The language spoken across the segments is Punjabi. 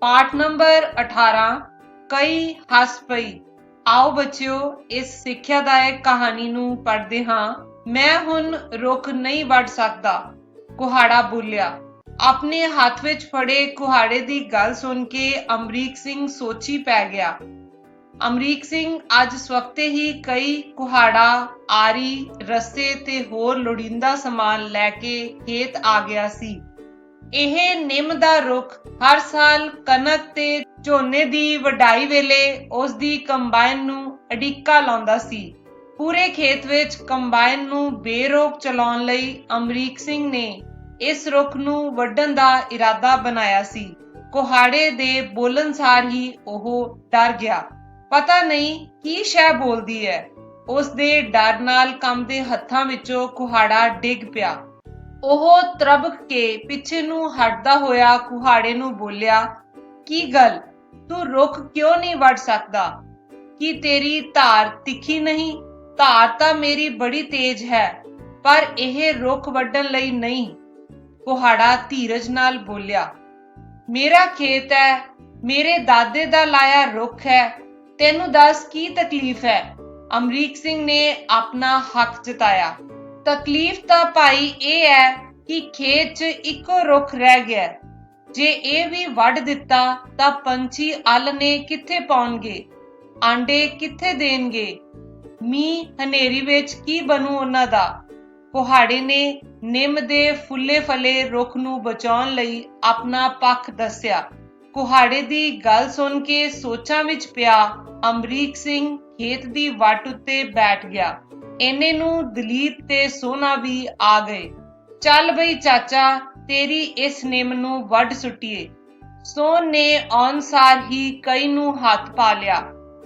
ਪਾਠ ਨੰਬਰ 18 ਕਈ ਹੱਸ ਪਈ। ਆਓ ਬੱਚਿਓ, ਇਸ ਸਿੱਖਿਆਦਾਇਕ ਕਹਾਣੀ ਨੂੰ ਪੜ੍ਹਦੇ ਹਾਂ। ਮੈਂ ਹੁਣ ਰੁੱਖ ਨਹੀਂ ਵੱਢ ਸਕਦਾ, ਕੁਹਾੜਾ ਬੋਲਿਆ। ਆਪਣੇ ਹੱਥ ਵਿੱਚ ਫੜੇ ਕੁਹਾੜੇ ਦੀ ਗੱਲ ਸੁਣ ਕੇ ਅਮਰੀਕ ਸਿੰਘ ਸੋਚੀ ਪੈ ਗਿਆ। ਅਮਰੀਕ ਸਿੰਘ ਅੱਜ ਸਵਖਤੇ ਹੀ ਕਈ ਕੁਹਾੜਾ, ਆਰੀ ਰਸਤੇ ਤੇ ਹੋਰ ਲੋੜੀਂਦਾ ਸਮਾਨ ਲੈ ਕੇ ਖੇਤ ਆ ਗਿਆ ਸੀ। ਇਹ ਨਿੰਮ ਦਾ ਰੁੱਖ ਹਰ ਸਾਲ ਕਣਕ ਤੇ ਝੋਨੇ ਦੀ ਵਢਾਈ ਵੇਲੇ ਉਸ ਦੀ ਕੰਬਾਈਨ ਨੂੰ ਅਡਿੱਕਾ ਲਾਉਂਦਾ ਸੀ। ਪੂਰੇ ਖੇਤ ਵਿੱਚ ਕੰਬਾਈਨ ਨੂੰ ਬੇਰੋਕ ਚਲਾਉਣ ਲਈ ਅਮਰੀਕ ਸਿੰਘ ਨੇ ਇਸ ਰੁੱਖ ਨੂੰ ਵੱਢਣ ਦਾ ਇਰਾਦਾ ਬਣਾਇਆ ਸੀ। ਕੁਹਾੜੇ ਦੇ ਬੋਲਣ ਸਾਰ ਹੀ ਉਹ ਡਰ ਗਿਆ। ਪਤਾ ਨਹੀਂ ਕੀ ਸ਼ੈ ਬੋਲਦੀ ਹੈ। ਉਸ ਦੇ ਡਰ ਨਾਲ ਕੰਮ ਦੇ ਹੱਥਾਂ ਵਿੱਚੋਂ ਕੁਹਾੜਾ ਡਿੱਗ ਪਿਆ। ਉਹ ਤਰਬਕ ਕੇ ਪਿੱਛੇ ਨੂੰ ਹਟਦਾ ਹੋਇਆ ਕੁਹਾੜੇ ਨੂੰ ਬੋਲਿਆ, ਕੀ ਗੱਲ? ਤੂੰ ਰੁੱਖ ਕਿਉਂ ਨਹੀਂ ਵੱਢ ਸਕਦਾ? ਕੀ ਤੇਰੀ ਧਾਰ ਤਿੱਖੀ ਨਹੀਂ? ਧਾਰ ਤਾਂ ਮੇਰੀ ਬੜੀ ਤੇਜ਼ ਹੈ, ਪਰ ਇਹ ਰੁੱਖ ਵੱਢਣ ਲਈ ਨਹੀਂ। ਕੁਹਾੜਾ ਧੀਰਜ ਨਾਲ ਬੋਲਿਆ, ਮੇਰਾ ਖੇਤ ਹੈ, ਮੇਰੇ ਦਾਦੇ ਦਾ ਲਾਇਆ ਰੁੱਖ ਹੈ, ਤੈਨੂੰ ਦੱਸ ਕੀ ਤਕਲੀਫ ਹੈ? ਅਮਰੀਕ ਸਿੰਘ ਨੇ ਆਪਣਾ ਹੱਕ ਜਤਾਇਆ। ਤਕਲੀਫ ਤਾਂ ਭਾਈ ਇਹ ਹੈ ਕਿ ਖੇਤ 'ਚ ਇੱਕੋ ਰੁੱਖ ਰਹਿ ਗਿਆ ਜੇ ਇਹ ਵੀ ਵੱਢ ਦਿੱਤਾ ਤਾਂ ਪੰਛੀ ਅਲ ਨੇ ਕਿੱਥੇ ਪਾਉਣਗੇ? ਆਂਡੇ ਕਿੱਥੇ ਦੇਣਗੇ? ਮੀਂਹ ਹਨੇਰੀ ਵਿੱਚ ਕੀ ਬਣੂ ਉਹਨਾਂ ਦਾ? ਕੁਹਾੜੇ ਨੇ ਨਿੰਮ ਦੇ ਫੁੱਲੇ ਫਲੇ ਰੁੱਖ ਨੂੰ ਬਚਾਉਣ ਲਈ ਆਪਣਾ ਪੱਖ ਦੱਸਿਆ। ਕੁਹਾੜੇ ਦੀ ਗੱਲ ਸੁਣ ਕੇ ਸੋਚਾਂ ਵਿੱਚ ਪਿਆ ਅਮਰੀਕ ਸਿੰਘ ਖੇਤ ਦੀ ਵੱਟ ਉੱਤੇ ਬੈਠ ਗਿਆ। ਇਹਨੇ ਨੂੰ ਦਲੀਪ ਤੇ ਸੋਨਾ ਵੀ ਆ ਗਏ। ਚੱਲ ਬਈ ਚਾਚਾ, ਤੇਰੀ ਇਸ ਨਿੰਮ ਨੂੰ ਵੱਢ ਸੁੱਟੀਏ। ਸੋਨ ਨੇ ਅਨਸਾਰ ਹੀ ਕਈ ਨੂੰ ਹੱਥ ਪਾ ਲਿਆ।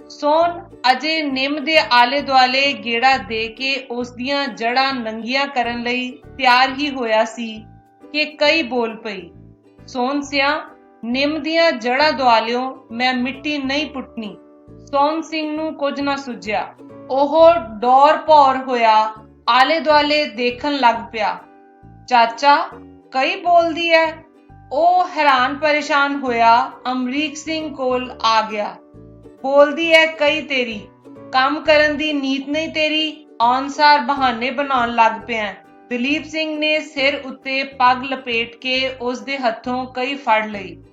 ਸੋਨ ਅਜੇ ਨਿੰਮ ਦੇ ਆਲੇ ਦੁਆਲੇ ਗੇੜਾ ਦੇ ਕੇ ਉਸ ਦੀਆਂ ਜੜਾਂ ਨੰਗੀਆਂ ਕਰਨ ਲਈ ਤਿਆਰ ਹੀ ਹੋਇਆ ਸੀ ਕਿ ਕਈ ਬੋਲ ਪਈ। ਸੋਨ ਸਿਆ, ਨਿੰਮ ਦੀਆਂ ਜੜਾਂ ਦੁਆਲਿਓ ਮੈਂ ਮਿੱਟੀ ਨਹੀਂ ਪੁੱਟਣੀ। ਸੋਨ ਸਿੰਘ ਨੂੰ ਕੁਝ ਨਾ ਸੁਝਿਆ। ਉਹ ਡੌਰ ਭੌਰ ਹੋਇਆ, ਆਲੇ ਦੁਆਲੇ ਦੇਖਣ ਲੱਗ ਪਿਆ। ਚਾਚਾ, ਕਈ ਬੋਲਦੀ ਐ? ਉਹ ਹੈਰਾਨ ਪਰੇਸ਼ਾਨ ਹੋਇਆ, ਅਮਰੀਕ ਸਿੰਘ ਕੋਲ ਆ ਗਿਆ। ਬੋਲਦੀ ਐ, ਕਈ ਤੇਰੀ, ਕੰਮ ਕਰਨ ਦੀ ਨੀਤ ਨਹੀਂ ਤੇਰੀ ਅਨਸਾਰ ਬਹਾਨੇ ਬਣਾਉਣ ਲੱਗ ਪਿਆ। ਦਲੀਪ ਸਿੰਘ ਨੇ ਸਿਰ ਉੱਤੇ ਪੱਗ ਲਪੇਟ ਕੇ ਉਸ ਦੇ ਹੱਥੋਂ ਕਈ ਫੜ ਲਈ।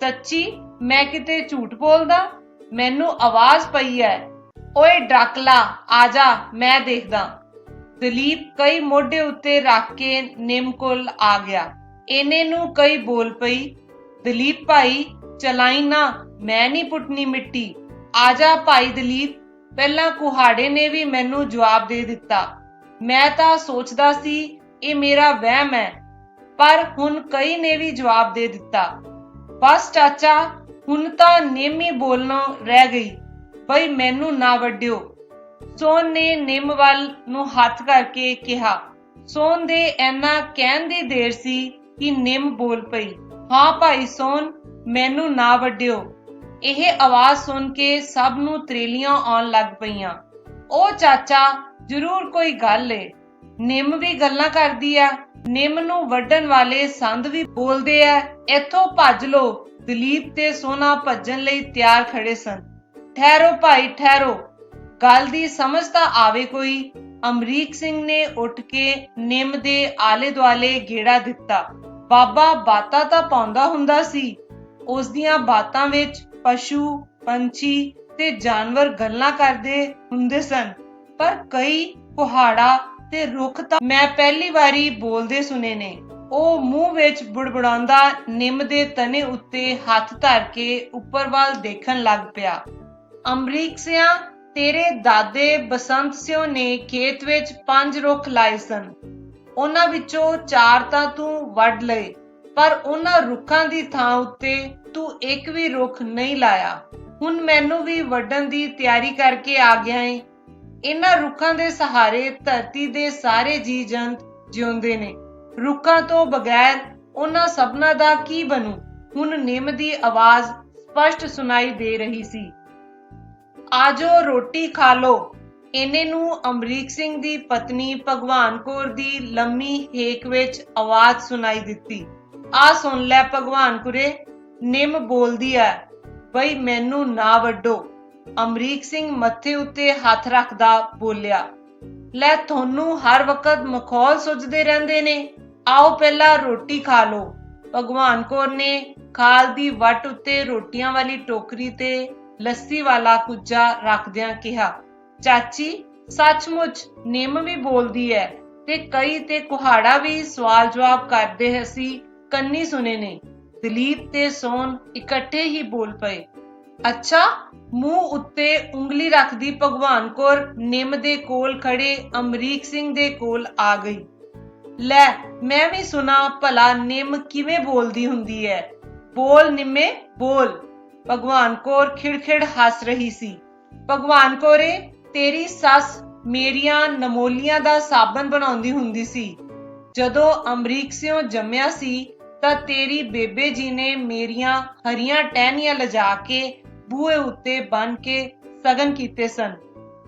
ਸੱਚੀ, ਮੈਂ ਕਿਤੇ ਝੂਠ ਬੋਲਦਾ? ਮੈਨੂੰ ਆਵਾਜ਼ ਪਈ ਐ। ਓਏ ਡਾਕਲਾ ਆ ਜਾ, ਮੈਂ ਦੇਖਦਾ। ਦਲੀਪ ਕਈ ਮੋਢੇ ਉੱਤੇ ਰੱਖ ਕੇ ਨਿੰਮ ਕੋਲ ਆ ਗਿਆ। ਇਹਨੇ ਨੂੰ ਕਈ ਬੋਲ ਪਈ, ਦਲੀਪ ਭਾਈ, ਚਲਾਈ ਨਾ, ਮੈਂ ਨਹੀਂ ਪੁੱਟਣੀ ਮਿੱਟੀ। ਆ ਜਾ ਭਾਈ ਦਲੀਪ, ਪਹਿਲਾਂ ਕੁਹਾੜੇ ਨੇ ਵੀ ਮੈਨੂੰ ਜਵਾਬ ਦੇ ਦਿੱਤਾ। ਮੈਂ ਤਾਂ ਸੋਚਦਾ ਸੀ, ਇਹ ਮੇਰਾ ਵਹਿਮ ਹੈ, ਪਰ ਹੁਣ ਕਈ ਨੇ ਵੀ ਜਵਾਬ ਦੇ ਦਿੱਤਾ। ਬਸ ਚਾਚਾ, ਹੁਣ ਤਾਂ ਨੇਮੀ ਬੋਲਣਾ ਰਹਿ ਗਈ। ਬਈ ਮੈਨੂੰ ਨਾ ਵੱਡਿਓ। ਸੋਨ ਨੇ ਨਿੰਮ ਵੱਲ ਨੂੰ ਹੱਥ ਕਰਕੇ ਕਿਹਾ। ਸੋਨ ਦੇ ਐਨਾ ਕਹਿਣ ਦੀ ਦੇਰ ਸੀ ਕਿ ਨਿੰਮ ਬੋਲ ਪਈ, ਹਾਂ ਭਾਈ ਸੋਨ, ਮੈਨੂੰ ਨਾ ਵੱਡਿਓ। ਇਹ ਆਵਾਜ਼ ਸੁਣ ਕੇ ਸਭ ਨੂੰ ਤਰੇਲੀਆਂ ਆਉਣ ਲੱਗ ਪਈਆਂ। ਉਹ ਚਾਚਾ, ਜ਼ਰੂਰ ਕੋਈ ਗੱਲ ਏ। ਨਿੰਮ ਵੀ ਗੱਲਾਂ ਕਰਦੀ ਆ ਨਿੰਮ ਨੂੰ ਵੱਢਣ ਵਾਲੇ ਸੰਦ ਵੀ ਬੋਲਦੇ ਆ ਇੱਥੋਂ ਭੱਜ ਲੋ ਦਲੀਪ ਤੇ ਸੋਨਾ ਭੱਜਣ ਲਈ ਤਿਆਰ ਖੜੇ ਸਨ। ਠਹਿਰੋ ਭਾਈ, ਠਹਿਰੋ। ਗੱਲ ਦੀ ਸਮਝ ਤਾਂ ਆਵੇ ਕੋਈ। ਅਮਰੀਕ ਸਿੰਘ ਨੇ ਉੱਠ ਕੇ ਨਿੰਮ ਦੇ ਆਲੇ ਦੁਆਲੇ ਗੇੜਾ ਦਿੱਤਾ। ਬਾਬਾ ਬਾਤਾਂ ਤਾਂ ਪਾਉਂਦਾ ਹੁੰਦਾ ਸੀ। ਉਸ ਦੀਆਂ ਬਾਤਾਂ ਵਿੱਚ ਪਸ਼ੂ, ਪੰਛੀ ਤੇ ਜਾਨਵਰ ਗੱਲਾਂ ਕਰਦੇ ਹੁੰਦੇ ਸਨ। ਪਰ ਕਈ ਕੁਹਾੜਾ ਤੇ ਰੁੱਖ ਤਾਂ ਮੈਂ ਪਹਿਲੀ ਵਾਰੀ ਬੋਲਦੇ ਸੁਨੇ ਨੇ। ਉਹ ਮੂੰਹ ਵਿੱਚ ਬੁੜਬੁੜਾਉਂਦਾ ਨਿੰਮ ਦੇ ਤਣੇ ਉੱਤੇ ਹੱਥ ਧਰ ਕੇ ਉੱਪਰ ਵੱਲ ਦੇਖਣ ਲੱਗ ਪਿਆ। ਅਮਰੀਕ ਸਿਆ, ਤੇਰੇ ਦਾਦੇ ਬਸੰਤ ਸਿਓ ਨੇ ਖੇਤ ਵਿੱਚ ਪੰਜ ਰੁੱਖ ਲਾਏ ਸਨ। ਉਹਨਾਂ ਵਿੱਚੋਂ ਚਾਰ ਤਾਂ ਤੂੰ ਵੱਢ ਲਏ, ਪਰ ਉਹਨਾਂ ਰੁੱਖਾਂ ਦੀ ਥਾਂ ਉੱਤੇ ਤੂੰ ਇੱਕ ਵੀ ਰੁੱਖ ਨਹੀਂ ਲਾਇਆ। ਹੁਣ ਮੈਨੂੰ ਵੀ ਵੱਢਣ ਦੀ ਤਿਆਰੀ ਕਰਕੇ ਆ ਗਿਆ ਏ। ਇਹਨਾਂ ਰੁੱਖਾਂ ਦੇ ਸਹਾਰੇ ਧਰਤੀ ਦੇ ਸਾਰੇ ਜੀਵ ਜੰਤ ਜਿਉਂਦੇ ਨੇ। ਰੁੱਖਾਂ ਤੋਂ ਬਗੈਰ ਉਹਨਾਂ ਸਭਨਾਂ ਦਾ ਕੀ ਬਣੂ? ਹੁਣ ਨਿੰਮ ਦੀ ਆਵਾਜ਼ ਸਪਸ਼ਟ ਸੁਣਾਈ ਦੇ ਰਹੀ ਸੀ। ਆਜੋ ਰੋਟੀ ਖਾ ਲੋ ਇਹਨੇ ਨੂੰ ਅਮਰੀਕ ਸਿੰਘ ਦੀ ਪਤਨੀ ਭਗਵਾਨ ਕੌਰ ਦੀ ਲੰਮੀ ਹੇਕ ਵਿੱਚ ਆਵਾਜ਼ ਸੁਣਾਈ ਦਿੱਤੀ। ਆ ਸੁਣ ਲੈ ਭਗਵਾਨ ਕੁਰੇ, ਨਿੰਮ ਬੋਲਦੀ ਐ। ਬਈ ਮੈਨੂੰ ਨਾ ਵੱਡੋ ਅਮਰੀਕ ਸਿੰਘ ਮੱਥੇ ਉੱਤੇ ਹੱਥ ਰੱਖਦਾ ਬੋਲਿਆ। ਲੈ ਤੁਹਾਨੂੰ ਹਰ ਵਕਤ ਮਖੌਲ ਸੁਝਦੇ ਰਹਿੰਦੇ ਨੇ। ਆਓ ਪਹਿਲਾਂ ਰੋਟੀ ਖਾ ਲਓ। ਭਗਵਾਨ ਕੌਰ ਨੇ ਖਾਲ ਦੀ ਵੱਟ ਉੱਤੇ ਰੋਟੀਆਂ ਵਾਲੀ ਟੋਕਰੀ ਤੇ ਲੱਸੀ ਵਾਲਾ ਕੁੱਜਾ ਰੱਖਦਿਆਂ ਕਿਹਾ, ਚਾਚੀ, ਸੱਚਮੁੱਚ ਨਿੰਮ ਵੀ ਬੋਲਦੀ ਹੈ ਤੇ ਕਈ ਤੇ ਕੁਹਾੜਾ ਵੀ ਸਵਾਲ ਜਵਾਬ ਕਰਦੇ ਅਸੀਂ ਕੰਨੀ ਸੁਨੇ ਨੇ। ਦਲੀਪ ਤੇ ਸੋਨ ਇਕੱਠੇ ਹੀ ਬੋਲ ਪਏ। ਅੱਛਾ, ਮੂੰਹ ਉੱਤੇ ਉਂਗਲੀ ਰੱਖਦੀ ਭਗਵਾਨ ਕੌਰ ਨਿੰਮ ਦੇ ਕੋਲ ਖੜੇ ਅਮਰੀਕ ਸਿੰਘ ਦੇ ਕੋਲ ਆ ਗਈ। ਲੈ, ਮੈਂ ਵੀ ਸੁਣਾ ਭਲਾ ਨਿੰਮ ਕਿਵੇਂ ਬੋਲਦੀ ਹੁੰਦੀ ਹੈ ਬੋਲ ਨਿੰਮੇ, ਬੋਲ। ਭਗਵਾਨ ਕੌਰ ਖਿੜਖਿੜ ਹੱਸ ਰਹੀ ਸੀ। ਭਗਵਾਨ ਕੌਰੇ, ਤੇਰੀ ਸੱਸ ਮੇਰੀਆਂ ਨਮੋਲੀਆਂ ਦਾ ਸਾਬਣ ਬਣਾਉਂਦੀ ਹੁੰਦੀ ਸੀ। ਜਦੋਂ ਅਮਰੀਕ ਸਿਓ ਜੰਮਿਆ ਸੀ, ਤਾਂ ਤੇਰੀ ਬੇਬੇ ਜੀ ਨੇ ਮੇਰੀਆਂ ਹਰੀਆਂ ਟਹਿਨੀਆਂ ਲਜਾ ਕੇ ਬੂਹੇ ਉੱਤੇ ਬੰਨ ਕੇ ਸਗਨ ਕੀਤੇ ਸਨ।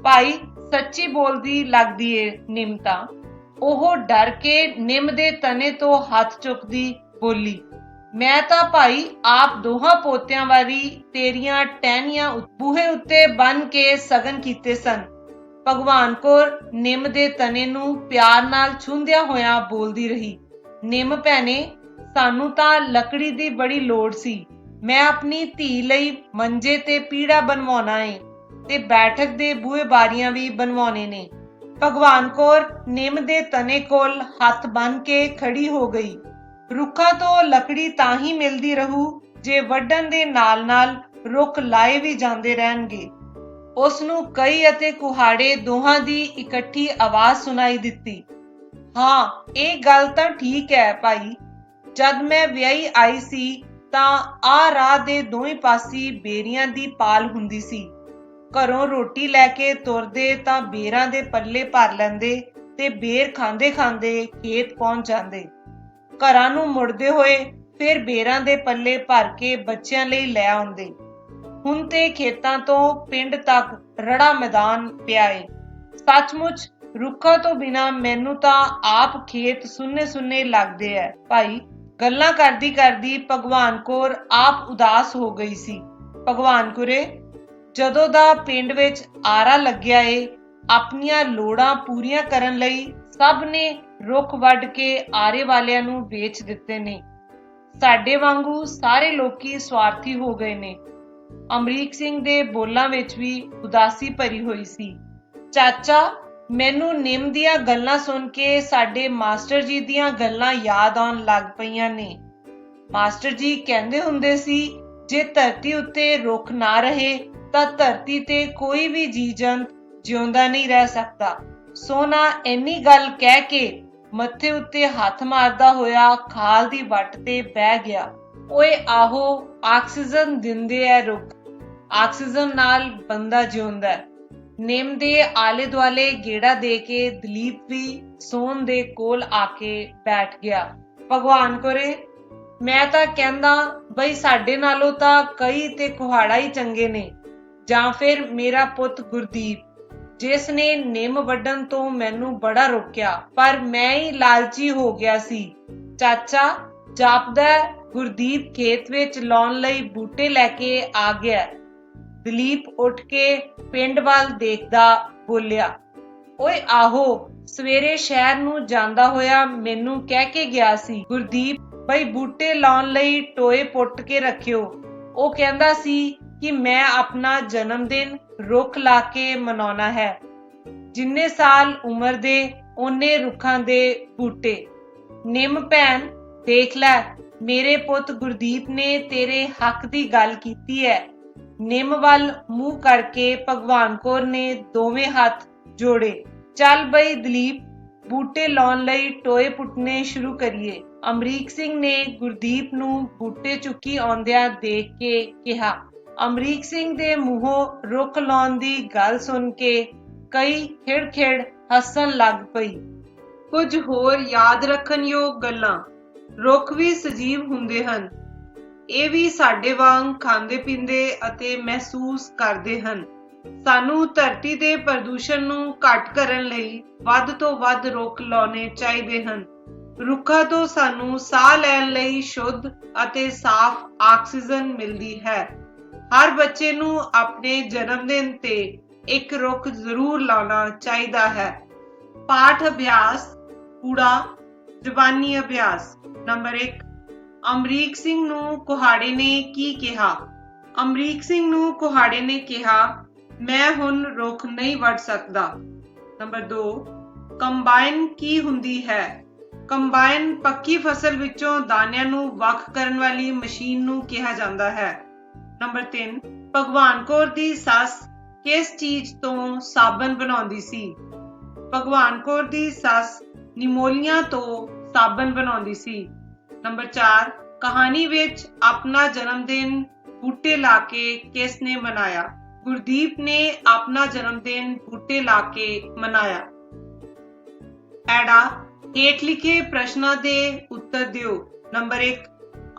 ਭਾਈ, ਸੱਚੀ ਬੋਲਦੀ ਲੱਗਦੀ ਏ ਨਿੰਮ ਤਾਂ ਉਹ ਡਰ ਕੇ ਨਿੰਮ ਦੇ ਤਨੇ ਤੋਂ ਹੱਥ ਚੁੱਕਦੀ ਬੋਲੀ। ਮੈਂ ਤਾਂ ਭਾਈ ਆਪ ਦੋਹਾਂ ਪੋਤਿਆਂ ਵਾਲੀ ਤੇਰੀਆਂ ਟਹਿਨੀਆਂ ਬੂਹੇ ਉੱਤੇ ਬੰਨ ਕੇ ਸਗਨ ਕੀਤੇ ਸਨ। ਭਗਵਾਨ ਕੌਰ ਨਿੰਮ ਦੇ ਤਨੇ ਨੂੰ ਪਿਆਰ ਨਾਲ ਛੁੰਦਿਆਂ ਹੋਇਆ ਬੋਲਦੀ ਰਹੀ। ਨਿੰਮ ਭੈਣੇ, ਸਾਨੂੰ ਤਾਂ ਲੱਕੜੀ ਦੀ ਬੜੀ ਲੋੜ ਸੀ। ਮੈਂ ਆਪਣੀ ਧੀ ਲਈ ਮੰਜੇ ਤੇ ਪੀੜਾ ਬਣਵਾਉਣਾ ਏ ਤੇ ਬੈਠਕ ਦੇ ਬੂਹੇ ਬਾਰੀਆਂ ਵੀ ਬਣਵਾਉਣੇ ਨੇ। ਭਗਵਾਨ ਕੌਰ ਨਿੰਮ ਦੇ ਤਨੇ ਕੋਲ ਹੱਥ ਬੰਨ ਕੇ ਖੜੀ ਹੋ ਗਈ। ਰੁੱਖਾਂ ਤੋਂ ਲੱਕੜੀ ਤਾਂ ਹੀ ਮਿਲਦੀ ਰਹੂ ਜੇ ਵੱਢਣ ਦੇ ਨਾਲ-ਨਾਲ ਰੁੱਖ ਲਾਏ ਵੀ ਜਾਂਦੇ ਰਹਿਣਗੇ। ਉਸ ਨੂੰ ਕਈ ਅਤੇ ਕੁਹਾੜੇ ਦੋਹਾਂ ਦੀ ਇਕੱਠੀ ਆਵਾਜ਼ ਸੁਣਾਈ ਦਿੱਤੀ। ਹਾਂ, ਇਹ ਗੱਲ ਤਾਂ ਠੀਕ ਹੈ ਭਾਈ। ਜਦ ਮੈਂ ਵਿਆਹੀ ਆਈ ਸੀ ਤਾਂ ਆ ਰਾਹ ਦੇ ਦੋਵੇਂ ਪਾਸੇ ਬੇਰੀਆਂ ਦੀ ਪਾਲ ਹੁੰਦੀ ਸੀ। ਘਰੋਂ ਰੋਟੀ ਲੈ ਕੇ ਤੁਰਦੇ ਤਾਂ ਬੇਰਾਂ ਦੇ ਪੱਲੇ ਭਰ ਲੈਂਦੇ ਤੇ ਬੇਰ ਖਾਂਦੇ ਖਾਂਦੇ ਖੇਤ ਪਹੁੰਚ ਜਾਂਦੇ। ਘਰਾਂ ਨੂੰ ਮੁੜਦੇ ਹੋਏ ਫਿਰ ਬੇਰਾਂ ਦੇ ਪੱਲੇ ਭਰ ਕੇ ਬੱਚਿਆਂ ਲਈ ਲੈ ਆਉਂਦੇ। ਹੁਣ ਤੇ ਖੇਤਾਂ ਤੋਂ ਪਿੰਡ ਤੱਕ ਰੜਾ ਮੈਦਾਨ ਪਿਆ ਏ। ਸੱਚਮੁੱਚ ਰੁੱਖਾਂ ਤੋਂ ਬਿਨਾ ਮੈਨੂੰ ਤਾਂ ਆਪ ਖੇਤ ਸੁੰਨੇ ਸੁੰਨੇ ਲੱਗਦੇ ਐ। ਭਾਈ, ਗੱਲਾਂ ਕਰਦੀ ਕਰਦੀ ਭਗਵਾਨ ਕੌਰ ਆਪ ਉਦਾਸ ਹੋ ਗਈ ਸੀ। ਭਗਵਾਨ ਕੁਰੇ, ਜਦੋਂ ਦਾ ਪਿੰਡ ਵਿੱਚ ਆਰਾ ਲੱਗਿਆ ਏ, ਆਪਣੀਆਂ ਲੋੜਾਂ ਪੂਰੀਆਂ ਕਰਨ ਲਈ ਸਭ ਨੇ ਰੁੱਖ ਵੱਢ ਕੇ ਆਰੇ ਵਾਲਿਆਂ ਨੂੰ ਵੇਚ ਦਿੱਤੇ ਨੇ। ਸਾਡੇ ਵਾਂਗੂ ਸਾਰੇ ਲੋਕੀ ਸਵਾਰਥੀ ਹੋ ਗਏ ਨੇ। ਅਮਰੀਕ ਸਿੰਘ ਦੇ ਬੋਲਾਂ ਵਿੱਚ ਵੀ ਉਦਾਸੀ ਭਰੀ ਹੋਈ ਸੀ। ਚਾਚਾ, ਮੈਨੂੰ ਨਿੰਮ ਦੀਆਂ ਗੱਲਾਂ ਸੁਣ ਕੇ ਸਾਡੇ ਮਾਸਟਰ ਜੀ ਦੀਆਂ ਗੱਲਾਂ ਯਾਦ ਆਉਣ ਲੱਗ ਪਈਆਂ ਨੇ। ਮਾਸਟਰ ਜੀ ਕਹਿੰਦੇ ਹੁੰਦੇ ਸੀ, ਜੇ ਧਰਤੀ ਉੱਤੇ ਰੁੱਖ ਨਾ ਰਹੇ, ਤਾਂ ਧਰਤੀ ਤੇ ਕੋਈ ਵੀ ਜੀਵ-ਜੰਤ ਜਿਉਂਦਾ ਨਹੀਂ ਰਹਿ ਸਕਦਾ। ਸੋਨਾ ਇੰਨੀ ਗੱਲ ਕਹਿ ਕੇ ਮੱਥੇ ਉੱਤੇ ਹੱਥ ਮਾਰਦਾ ਹੋਇਆ ਖਾਲ ਦੀ ਵੱਟ ਤੇ ਬਹਿ ਗਿਆ। ਓਏ ਆਹੋ, ਆਕਸੀਜਨ ਦਿੰਦੇ ਐ ਰੁੱਖ। ਆਕਸੀਜਨ ਨਾਲ ਬੰਦਾ ਜਿਉਂਦਾ ਨਿੰਮ ਦੇ ਆਲੇ ਦੁਆਲੇ ਗੇੜਾ ਦੇ ਕੇ ਦਲੀਪ ਵੀ ਸੋਨ ਦੇ ਕੋਲ ਆ ਕੇ ਬੈਠ ਗਿਆ। ਭਗਵਾਨ ਕੋਰੇ, ਮੈਂ ਤਾਂ ਕਹਿੰਦਾ, ਬਈ ਸਾਡੇ ਨਾਲੋਂ ਤਾਂ ਕਈ ਤੇ ਕੁਹਾੜਾ ਹੀ ਚੰਗੇ ਨੇ। ਜਾਂ ਫਿਰ ਮੇਰਾ ਪੁੱਤ ਗੁਰਦੀਪ। ਜਿਸ ਨੇ ਨਿੰਮ ਵੱਢਣ ਤੋਂ ਮੈਨੂੰ ਬੜਾ ਰੋਕਿਆ, ਪਰ ਮੈਂ ਹੀ ਲਾਲਚੀ ਹੋ ਗਿਆ ਸੀ। ਚਾਚਾ ਜਾਪਦਾ ਗੁਰਦੀਪ ਖੇਤ ਵਿੱਚ ਲਾਉਣ ਲਈ ਬੂਟੇ ਲੈ ਕੇ ਆ ਗਿਆ। ਦਲੀਪ ਉੱਠ ਕੇ ਪਿੰਡ ਵੱਲ ਦੇਖਦਾ ਬੋਲਿਆ, ਓਏ ਆਹੋ, ਸਵੇਰੇ ਸ਼ਹਿਰ ਨੂੰ ਜਾਂਦਾ ਹੋਇਆ ਮੈਨੂੰ ਕਹਿ ਕੇ ਗਿਆ ਸੀ। ਗੁਰਦੀਪ, ਬਈ ਬੂਟੇ ਲਾਉਣ ਲਈ ਟੋਏ ਪੁੱਟ ਕੇ ਰੱਖਿਓ। ਉਹ ਕਹਿੰਦਾ ਸੀ ਕਿ ਮੈਂ ਆਪਣਾ ਜਨਮ ਦਿਨ ਰੁੱਖ ਲਾ ਕੇ ਮਨਾਉਣਾ ਹੈ। ਜਿੰਨੇ ਸਾਲ ਉਮਰ ਦੇ, ਓਨੇ ਰੁੱਖਾਂ ਦੇ ਬੂਟੇ। ਨਿੰਮ ਭੈਣ, ਦੇਖ ਲੈ, ਮੇਰੇ ਪੁੱਤ ਗੁਰਦੀਪ ਨੇ ਤੇਰੇ ਹੱਕ ਦੀ ਗੱਲ ਕੀਤੀ ਹੈ ਨਿੰਮ ਵੱਲ ਮੂੰਹ ਕਰਕੇ ਭਗਵਾਨ ਕੌਰ ਨੇ ਦੋਵੇਂ ਹੱਥ ਜੋੜੇ। ਚੱਲ ਬਈ ਦਲੀਪ, ਬੂਟੇ ਲਾਉਣ ਲਈ ਟੋਏ ਪੁੱਟਨੇ ਸ਼ੁਰੂ ਕਰੀਏ। ਅਮਰੀਕ ਸਿੰਘ ਨੇ ਗੁਰਦੀਪ ਨੂੰ ਬੂਟੇ ਚੁੱਕੀ ਆਉਂਦਿਆਂ ਦੇਖ ਕੇ ਕਿਹਾ ਅਮਰੀਕ ਸਿੰਘ ਦੇ ਮੂੰਹੋਂ ਰੁੱਖ ਲਾਉਣ ਦੀ ਗੱਲ ਸੁਣ ਕੇ ਕਈ ਖਿੜ-ਖਿੜ ਹੱਸਣ ਲੱਗ ਪਈ। ਕੁਝ ਹੋਰ ਯਾਦ ਰੱਖਣਯੋਗ ਗੱਲਾਂ ਰੁੱਖ ਵੀ ਸਜੀਵ ਹੁੰਦੇ ਹਨ। ਇਹ ਵੀ ਸਾਡੇ ਵਾਂਗ ਖਾਂਦੇ ਪੀਂਦੇ ਅਤੇ ਮਹਿਸੂਸ ਕਰਦੇ ਹਨ। ਸਾਨੂੰ ਧਰਤੀ ਦੇ ਪ੍ਰਦੂਸ਼ਣ ਨੂੰ ਘੱਟ ਕਰਨ ਲਈ ਵੱਧ ਤੋਂ ਵੱਧ ਰੁੱਖ ਲਾਉਣੇ ਚਾਹੀਦੇ ਹਨ। ਰੁੱਖਾਂ ਤੋਂ ਸਾਨੂੰ ਸਾਹ ਲੈਣ ਲਈ ਸ਼ੁੱਧ ਅਤੇ ਸਾਫ਼ ਆਕਸੀਜਨ ਮਿਲਦੀ ਹੈ। ਹਰ ਬੱਚੇ ਨੂੰ ਆਪਣੇ ਜਨਮ ਦਿਨ ਤੇ ਇੱਕ ਰੁੱਖ ਜ਼ਰੂਰ ਲਾਉਣਾ ਚਾਹੀਦਾ ਹੈ। ਪਾਠ ਅਭਿਆਸ, ਕੂੜਾ, ਜ਼ਬਾਨੀ ਅਭਿਆਸ। ਨੰਬਰ 1 ਅਮਰੀਕ ਸਿੰਘ ਨੂੰ ਕੁਹਾੜੇ ਨੇ ਕੀ ਕਿਹਾ? ਅਮਰੀਕ ਸਿੰਘ ਨੂੰ ਕੁਹਾੜੇ ਨੇ ਕਿਹਾ, ਮੈਂ ਹੁਣ ਰੁੱਖ ਨਹੀਂ ਵੱਢ ਸਕਦਾ। ਨੰਬਰ 2 ਕੰਬਾਈਨ ਕੀ ਹੁੰਦੀ ਹੈ? ਕੰਬਾਈਨ ਪੱਕੀ ਫਸਲ ਵਿੱਚੋਂ ਦਾਣਿਆਂ ਨੂੰ ਵੱਖ ਕਰਨ ਵਾਲੀ ਮਸ਼ੀਨ ਨੂੰ ਕਿਹਾ ਜਾਂਦਾ ਹੈ। ਨੰਬਰ 3 ਭਗਵਾਨ ਕੌਰ ਦੀ ਸੱਸ ਕਿਸ ਚੀਜ਼ ਤੋਂ ਸਾਬਣ ਬਣਾਉਂਦੀ ਸੀ? ਭਗਵਾਨ ਕੌਰ ਦੀ ਸੱਸ ਨਿਮੋਲੀਆਂ ਤੋਂ ਸਾਬਣ ਬਣਾਉਂਦੀ ਸੀ। ਨੰਬਰ 4 ਕਹਾਣੀ ਵਿੱਚ ਆਪਣਾ ਜਨਮ ਦਿਨ ਬੂਟੇ ਲਾ ਕੇ ਕਿਸ ਨੇ ਮਨਾਇਆ? ਗੁਰਦੀਪ ਨੇ ਆਪਣਾ ਜਨਮ ਦਿਨ ਬੂਟੇ ਲਾ ਕੇ ਮਨਾਇਆ। ਐਡਾ ਹੇਠ ਲਿਖੇ ਪ੍ਰਸ਼ਨਾਂ ਦੇ ਉੱਤਰ ਦਿਓ। ਨੰਬਰ 1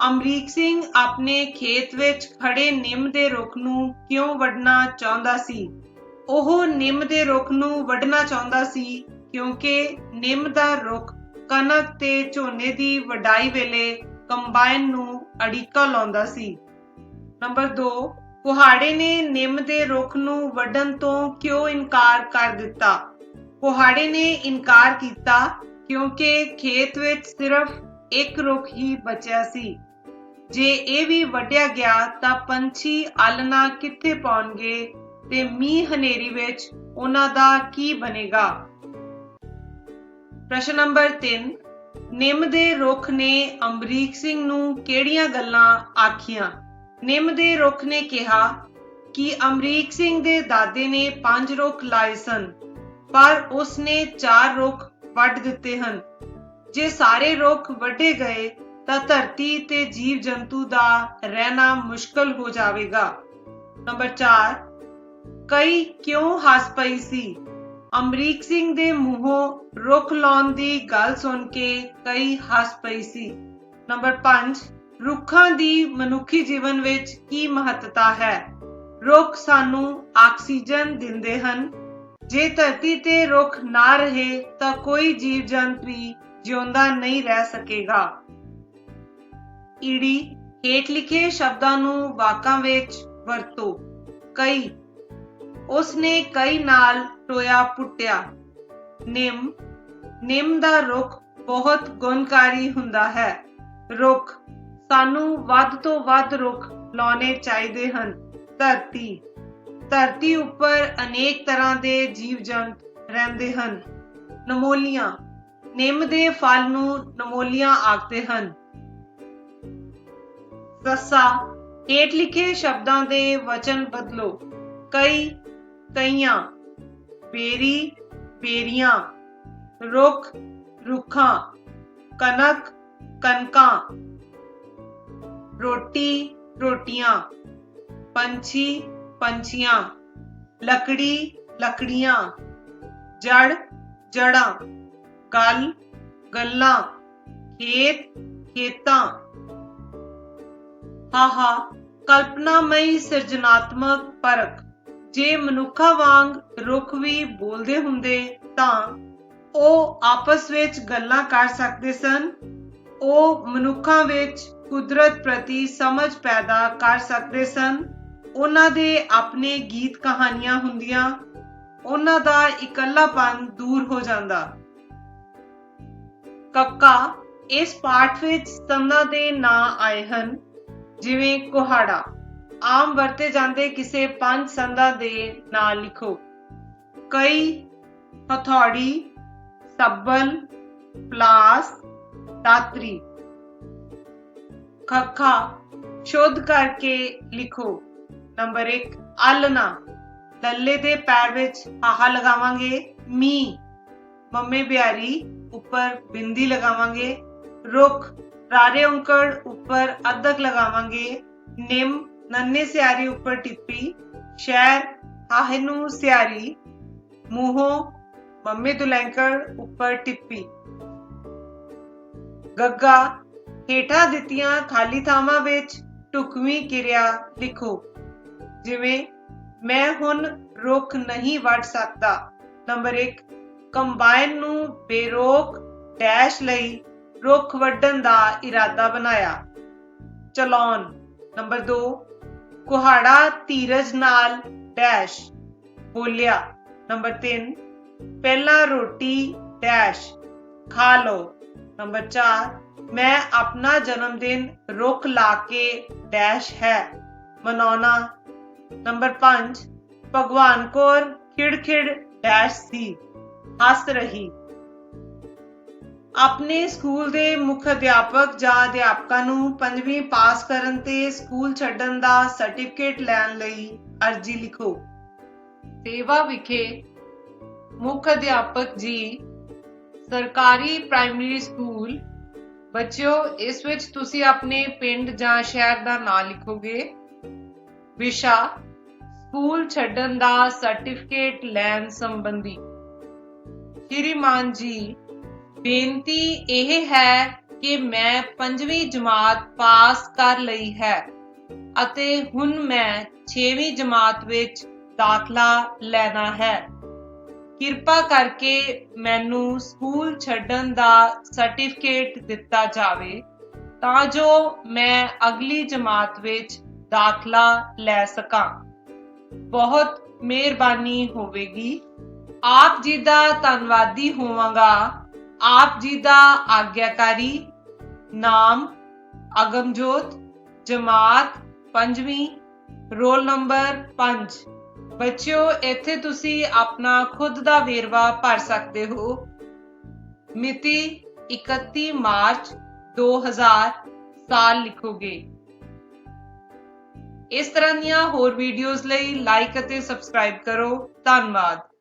ਅਮਰੀਕ ਸਿੰਘ ਆਪਣੇ ਖੇਤ ਵਿੱਚ ਖੜੇ ਨਿੰਮ ਦੇ ਰੁੱਖ ਨੂੰ ਕਿਉਂ ਵੱਢਣਾ ਚਾਹੁੰਦਾ ਸੀ? ਉਹ ਨਿੰਮ ਦੇ ਰੁੱਖ ਨੂੰ ਵੱਢਣਾ ਚਾਹੁੰਦਾ ਸੀ ਕਿਉਂਕਿ ਨਿੰਮ ਦਾ ਰੁੱਖ ਕਣਕ ਤੇ ਝੋਨੇ ਦੀ ਵਡਾਈ ਵੇਲੇ ਕੰਬਾਈਨ ਨੂੰ ਅੜਿੱਕਾ ਲਾਉਂਦਾ ਸੀ। ਨੰਬਰ 2 ਕੁਹਾੜੇ ਨੇ ਨਿੰਮ ਦੇ ਰੁੱਖ ਨੂੰ ਵੱਢਣ ਤੋਂ ਕਿਉਂ ਇਨਕਾਰ ਕਰ ਦਿੱਤਾ? ਕੁਹਾੜੇ ਨੇ ਇਨਕਾਰ ਕੀਤਾ ਕਿਉਂਕਿ ਖੇਤ ਵਿੱਚ ਸਿਰਫ ਇੱਕ ਰੁੱਖ ਹੀ ਬਚਿਆ ਸੀ। ਜੇ ਇਹ ਵੀ ਵੱਢਿਆ ਗਿਆ ਤਾਂ ਪੰਛੀ ਆਲਣਾ ਕਿੱਥੇ ਪਾਉਣਗੇ ਤੇ ਮੀਂਹ ਹਨੇਰੀ ਵਿੱਚ ਉਹਨਾਂ ਦਾ ਕੀ ਬਣੇਗਾ? ਪ੍ਰਸ਼ਨ ਨੰਬਰ 3 ਨਿੰਮ ਦੇ ਰੁੱਖ ਨੇ ਅਮਰੀਕ ਸਿੰਘ ਨੂੰ ਕਿਹੜੀਆਂ ਗੱਲਾਂ ਆਖੀਆਂ? ਨਿੰਮ ਦੇ ਰੁੱਖ ਨੇ ਕਿਹਾ ਕਿ ਅਮਰੀਕ ਸਿੰਘ ਦੇ ਦਾਦੇ ਨੇ ਪੰਜ ਰੁੱਖ ਲਾਏ ਸਨ, ਪਰ ਉਸ ਨੇ ਚਾਰ ਰੁੱਖ ਵੱਢ ਦਿੱਤੇ ਹਨ। ਜੇ ਸਾਰੇ ਰੁੱਖ ਵੱਢੇ ਗਏ, ਤਾਂ ਧਰਤੀ ਤੇ ਜੀਵ ਜੰਤੂ ਦਾ ਰਹਿਣਾ ਮੁਸ਼ਕਲ ਹੋ ਜਾਵੇਗਾ। ਨੰਬਰ 4 ਕਈ ਕਿਉਂ ਹੱਸ ਪਈ ਸੀ? ਅਮਰੀਕ ਸਿੰਘ ਦੇ ਮੂੰਹੋਂ ਰੁੱਖ ਲਾਉਣ ਦੀ ਗੱਲ ਸੁਣ ਕੇ ਕਈ ਹੱਸ ਪਈ ਸੀ। ਨੰਬਰ 5 ਰੁੱਖਾਂ ਦੀ ਮਨੁੱਖੀ ਜੀਵਨ ਵਿੱਚ ਕੀ ਮਹੱਤਤਾ ਹੈ? ਰੁੱਖ ਸਾਨੂੰ ਆਕਸੀਜਨ ਦਿੰਦੇ ਹਨ। ਜੇ ਧਰਤੀ ਤੇ ਰੁੱਖ ਨਾ ਰਹੇ, ਤਾਂ ਕੋਈ ਜੀਵ ਜੰਤ ਵੀ ਜਿਉਂਦਾ ਨਹੀਂ ਰਹਿ ਸਕੇਗਾ। ਈੜੀ, ਹੇਠ ਲਿਖੇ ਸ਼ਬਦਾਂ ਨੂੰ ਵਾਕਾਂ ਵਿੱਚ ਵਰਤੋ। ਕਈ, ਉਸਨੇ ਕਈ ਨਾਲ ਟੋਇਆ ਪੁੱਟਿਆ। ਨਿੰਮ ਨਿੰਮ ਦਾ ਰੁੱਖ ਬਹੁਤ ਗੁਣਕਾਰੀ ਹੁੰਦਾ ਹੈ। ਰੁੱਖ, ਸਾਨੂੰ ਵੱਧ ਤੋਂ ਵੱਧ ਰੁੱਖ ਲਾਉਣੇ ਚਾਹੀਦੇ ਹਨ। ਧਰਤੀ ਧਰਤੀ ਉੱਪਰ ਅਨੇਕ ਤਰ੍ਹਾਂ ਦੇ ਜੀਵ ਜੰਤ ਰਹਿੰਦੇ ਹਨ। ਨਮੋਲੀਆਂ ਨਿੰਮ ਦੇ ਫਲ ਨੂੰ ਨਮੋਲੀਆਂ ਆਖਦੇ ਹਨ। ਸੱਸਾ ਹੇਠ ਲਿਖੇ ਸ਼ਬਦਾਂ ਦੇ ਵਚਨ ਬਦਲੋ। ਕਈ, ਕਈਆਂ, ਬੇਰੀ, ਬੇਰੀਆਂ, ਰੁੱਖ, ਰੁੱਖਾਂ ਕਨਕ ਕਨਕਾਂ ਰੋਟੀ, ਰੋਟੀਆਂ, ਪੰਛੀ, ਪੰਛੀਆਂ, ਲੱਕੜੀ, ਲੱਕੜੀਆਂ, ਜੜ, ਜੜਾਂ। ਗਲ ਗੱਲਾਂ, ਖੇਤ, ਖੇਤਾਂ। ਹਾਹਾ, ਕਲਪਨਾਮਈ ਸਿਰਜਣਾਤਮਕ ਪਰਖ। ਜੇ ਮਨੁੱਖਾਂ ਵਾਂਗ ਰੁੱਖ ਵੀ ਬੋਲਦੇ ਹੁੰਦੇ ਤਾਂ ਉਹ ਆਪਸ ਵਿੱਚ ਗੱਲਾਂ ਕਰ ਸਕਦੇ ਸਨ। ਉਹ ਮਨੁੱਖਾਂ ਵਿੱਚ ਕੁਦਰਤ ਪ੍ਰਤੀ ਸਮਝ ਪੈਦਾ ਕਰ ਸਕਦੇ ਸਨ। ਉਹਨਾਂ ਦੇ ਆਪਣੇ ਗੀਤ ਕਹਾਣੀਆਂ ਹੁੰਦੀਆਂ। ਉਹਨਾਂ ਦਾ ਇਕੱਲਾਪਨ ਦੂਰ ਹੋ ਜਾਂਦਾ। ਕੱਕਾ, ਇਸ ਪਾਠ ਵਿੱਚ ਸੰਦਾਂ ਦੇ ਨਾਂ ਆਏ ਹਨ, ਜਿਵੇਂ ਕੁਹਾੜਾ। ਆਮ ਵਰਤੇ ਜਾਂਦੇ ਕਿਸੇ ਪੰਜ ਸੰਦਾਂ ਦੇ ਨਾਂ ਲਿਖੋ। ਕਈ, ਹਥੌੜੀ, ਸੱਬਲ, ਪਲਾਸ ਦਾਤਰੀ ਖੱਖਾ, ਸ਼ੁੱਧ ਕਰਕੇ ਲਿਖੋ। ਨੰਬਰ 1 ਆਲਨਾ ਲੱਲੇ ਦੇ ਪੈਰ ਵਿੱਚ ਹਾਹਾ ਲਗਾਵਾਂਗੇ ਮੀ ਮੰਮੇ ਬਿਆਰੀ ਉੱਪਰ ਬਿੰਦੀ ਲਗਾਵਾਂਗੇ, ਰੁੱਖ, ਰਾਰੇ ਉਂਕੜ ਉੱਪਰ ਅਦਕ ਲਗਾਵਾਂਗੇ, ਨਿੰਮ, ਨੰਨੇ ਸਿਆਰੀ ਉੱਪਰ ਟਿੱਪੀ, ਸ਼ਹਿਰ ਹਾਹੇ ਸਿਆਰੀ, ਮੂੰਹੋਂ ਮੰਮੀ ਦੁਲੈਂਕੜ ਉੱਪਰ ਟਿੱਪੀ। ਗੱਗਾ, ਹੇਠਾਂ ਦਿੱਤੀਆਂ ਖਾਲੀ ਥਾਵਾਂ ਵਿੱਚ ਢੁਕਵੀਂ ਕਿਰਿਆ ਲਿਖੋ, ਜਿਵੇਂ, ਮੈਂ ਹੁਣ ਰੁੱਖ ਨਹੀਂ ਵੱਢ ਸਕਦਾ। ਨੰਬਰ 1 ਕੰਬਾਈਨ ਨੂੰ ਬੇਰੋਕ ਡੈਸ਼ ਲਈ ਰੁੱਖ ਵੱਢਣ ਦਾ ਇਰਾਦਾ ਬਣਾਇਆ। ਚਲਾਉਣ। ਨੰਬਰ 2 ਕੁਹਾੜਾ ਧੀਰਜ ਨਾਲ ਡੈਸ਼। ਬੋਲਿਆ। ਨੰਬਰ 3 ਪਹਿਲਾਂ ਰੋਟੀ ਡੈਸ਼। ਖਾ ਲਓ। ਨੰਬਰ 4 ਮੈਂ ਆਪਣਾ ਜਨਮ ਦਿਨ ਰੁੱਖ ਲਾ ਕੇ ਡੈਸ਼ ਹੈ। ਮਨਾਉਣਾ। ਨੰਬਰ 5 ਭਗਵਾਨ ਕੌਰ ਖਿੜਖਿੜ ਡੈਸ਼ ਸੀ। ਹੱਸ ਰਹੀ। ਆਪਣੇ ਸਕੂਲ ਦੇ ਮੁੱਖ ਅਧਿਆਪਕ ਜਾਂ ਅਧਿਆਪਕਾਂ ਨੂੰ ਪੰਜਵੀਂ ਪਾਸ ਕਰਨ ਤੇ ਸਕੂਲ ਛੱਡਣ ਦਾ ਸਰਟੀਫਿਕੇਟ ਲੈਣ ਲਈ ਅਰਜ਼ੀ ਲਿਖੋ। ਸੇਵਾ ਵਿਖੇ ਮੁੱਖ ਅਧਿਆਪਕ ਜੀ, ਸਰਕਾਰੀ ਪ੍ਰਾਇਮਰੀ ਸਕੂਲ, ਬੱਚਿਓ, ਇਸ ਵਿੱਚ ਤੁਸੀਂ ਆਪਣੇ ਪਿੰਡ ਜਾਂ ਸ਼ਹਿਰ ਦਾ ਨਾਮ ਲਿਖੋਗੇ। ਵਿਸ਼ਾ, ਸਕੂਲ ਛੱਡਣ ਦਾ ਸਰਟੀਫਿਕੇਟ ਲੈਣ ਸੰਬੰਧੀ। ਸ਼੍ਰੀਮਾਨ ਜੀ, ਬੇਨਤੀ ਇਹ ਹੈ ਕਿ ਮੈਂ ਪੰਜਵੀਂ ਜਮਾਤ ਪਾਸ ਕਰ ਲਈ ਹੈ ਅਤੇ ਹੁਣ ਮੈਂ 6ਵੀਂ ਜਮਾਤ ਵਿੱਚ ਦਾਖਲਾ ਲੈਣਾ ਹੈ। ਕਿਰਪਾ ਕਰਕੇ ਮੈਨੂੰ ਸਕੂਲ ਛੱਡਣ ਦਾ ਸਰਟੀਫਿਕੇਟ ਦਿੱਤਾ ਜਾਵੇ ਤਾਂ ਜੋ ਮੈਂ ਅਗਲੀ ਜਮਾਤ ਵਿੱਚ ਦਾਖਲਾ ਲੈ ਸਕਾਂ। ਬਹੁਤ ਮਿਹਰਬਾਨੀ ਹੋਵੇਗੀ। ਆਪ ਜੀ ਦਾ ਧੰਨਵਾਦੀ ਹੋਵਾਂਗਾ। ਆਪ ਜੀ ਦਾ ਆਗਿਆਕਾਰੀ ਨਾਮ ਅਗਮਜੋਤ, ਜਮਾਤ ਪੰਜਵੀਂ, ਰੋਲ ਨੰਬਰ 5 ਬੱਚਿਓ, ਇੱਥੇ ਤੁਸੀਂ ਆਪਣਾ ਖੁਦ ਦਾ ਵੇਰਵਾ ਭਰ ਸਕਦੇ ਹੋ। ਮਿਤੀ 31 ਮਾਰਚ 2000 ਸਾਲ ਲਿਖੋਗੇ। ਇਸ ਤਰ੍ਹਾਂ ਦੀਆਂ ਹੋਰ ਵੀਡੀਓਜ਼ ਲਈ ਲਾਈਕ ਅਤੇ ਸਬਸਕ੍ਰਾਈਬ ਕਰੋ। ਧੰਨਵਾਦ।